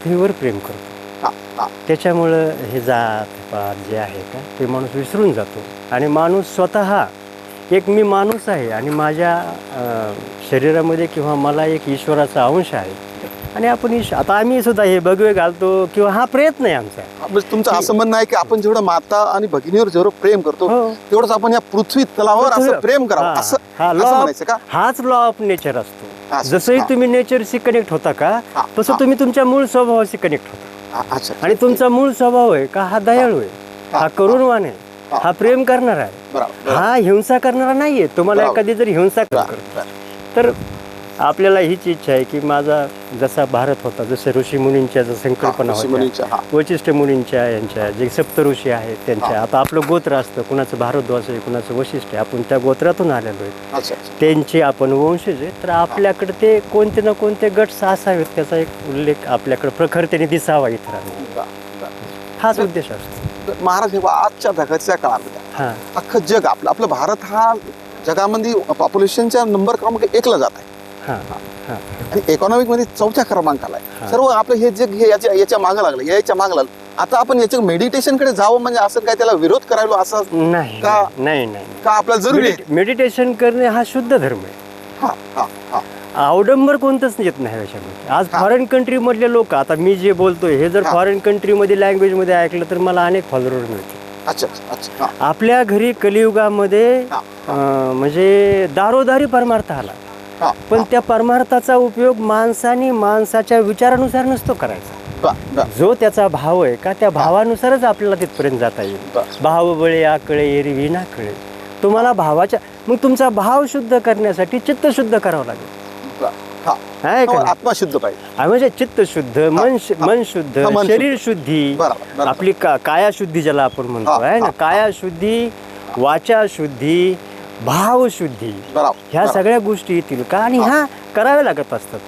पृथ्वीवर प्रेम करतो. त्याच्यामुळं हे जात पात जे आहे का ते माणूस विसरून जातो. आणि माणूस स्वतः एक मी माणूस आहे आणि माझ्या शरीरामध्ये किंवा मला एक ईश्वराचा अंश आहे. आणि आपण ईश आता आम्ही सुद्धा हे भगवे घालतो किंवा हा प्रयत्न आहे आमचा. म्हणजे तुमचं असं म्हणणं आहे की आपण जेवढं माता आणि भगिनीवर जेवढं प्रेम करतो हो. तेवढंच आपण या पृथ्वी तलावर असं प्रेम करावं हा, असं हाच लॉ ऑफ नेचर असतो. असं, जसंही. तुम्ही नेचरशी कनेक्ट होता का तसं. तुम्ही तुमच्या मूळ स्वभावाशी कनेक्ट होता. आणि तुमचा मूळ स्वभाव आहे का हा दयाळू आहे. हा, करुणवान आहे. हा, प्रेम करणार आहे. हा हिंसा करणारा नाहीये. तुम्हाला. एखादी जर हिंसा. तर आपल्याला हीच इच्छा आहे की माझा जसा भारत होता जसं ऋषी मुनींच्या जर संकल्पना होत्या. वैशिष्ट्य मुनींच्या यांच्या जे सप्त ऋषी आहेत त्यांच्या आता आपलं गोत्र असतं कुणाचं भारद्वाज आहे कुणाचं वैशिष्ट्य आहे आपण त्या गोत्रातून आलेलो आहे. त्यांचे आपण वंशज आहे तर आपल्याकडे ते कोणते ना कोणते गट असावेत त्याचा एक उल्लेख आपल्याकडे प्रखरतेने दिसावा इतरांना. हाच उद्देश असतो. महाराज हे आजच्या जगाच्या काळामध्ये हां. अख्खं जग आपलं आपलं भारत हा जगामध्ये पॉप्युलेशनच्या नंबर क्रमांक एकला जात आहे. आणि इकॉनॉमिकमध्ये चौथ्या क्रमांकाला आहे. सर्व आपलं हे जग हे याच्या याच्या मागं लागलं याच्या मागं लागलं. आता आपण याच्या मेडिटेशनकडे जावं म्हणजे असं काय त्याला विरोध करायला असं नाही का- नाही नाही का आपल्याला जरुरी मेडिटेशन करणे हा शुद्ध धर्म आहे. हा हा हा. अवडंबर कोणतंच येत नाही याच्यामध्ये आज फॉरेन कंट्रीमधले लोक आता मी जे बोलतोय हे जर. फॉरेन कंट्रीमध्ये लँग्वेजमध्ये ऐकलं तर मला अनेक फॉलोअर मिळतील. अच्छा आपल्या घरी कलियुगामध्ये म्हणजे दारोदारी परमार्थ आला. पण त्या परमार्थाचा उपयोग माणसाने माणसाच्या विचारानुसार नसतो करायचा. जो त्याचा भाव आहे का त्या भावानुसारच आपल्याला तिथपर्यंत जाता येईल. भाव बळे आकळे एरवी ना कळे. तुम्हाला भावाच्या मग तुमचा भाव शुद्ध करण्यासाठी चित्त शुद्ध करावं लागेल. हा? आत्मा शुद्ध पाहिजे. म्हणजे चित्त शुद्ध मन. मन शुद्ध शरीर शुद्धी. आपली का काया शुद्धी ज्याला आपण म्हणतो हा, आहे ना? काया शुद्धी वाचा शुद्धी भाव शुद्धी बरोबर ह्या. सगळ्या गोष्टी येतील. का आणि ह्या कराव्या लागत असतात.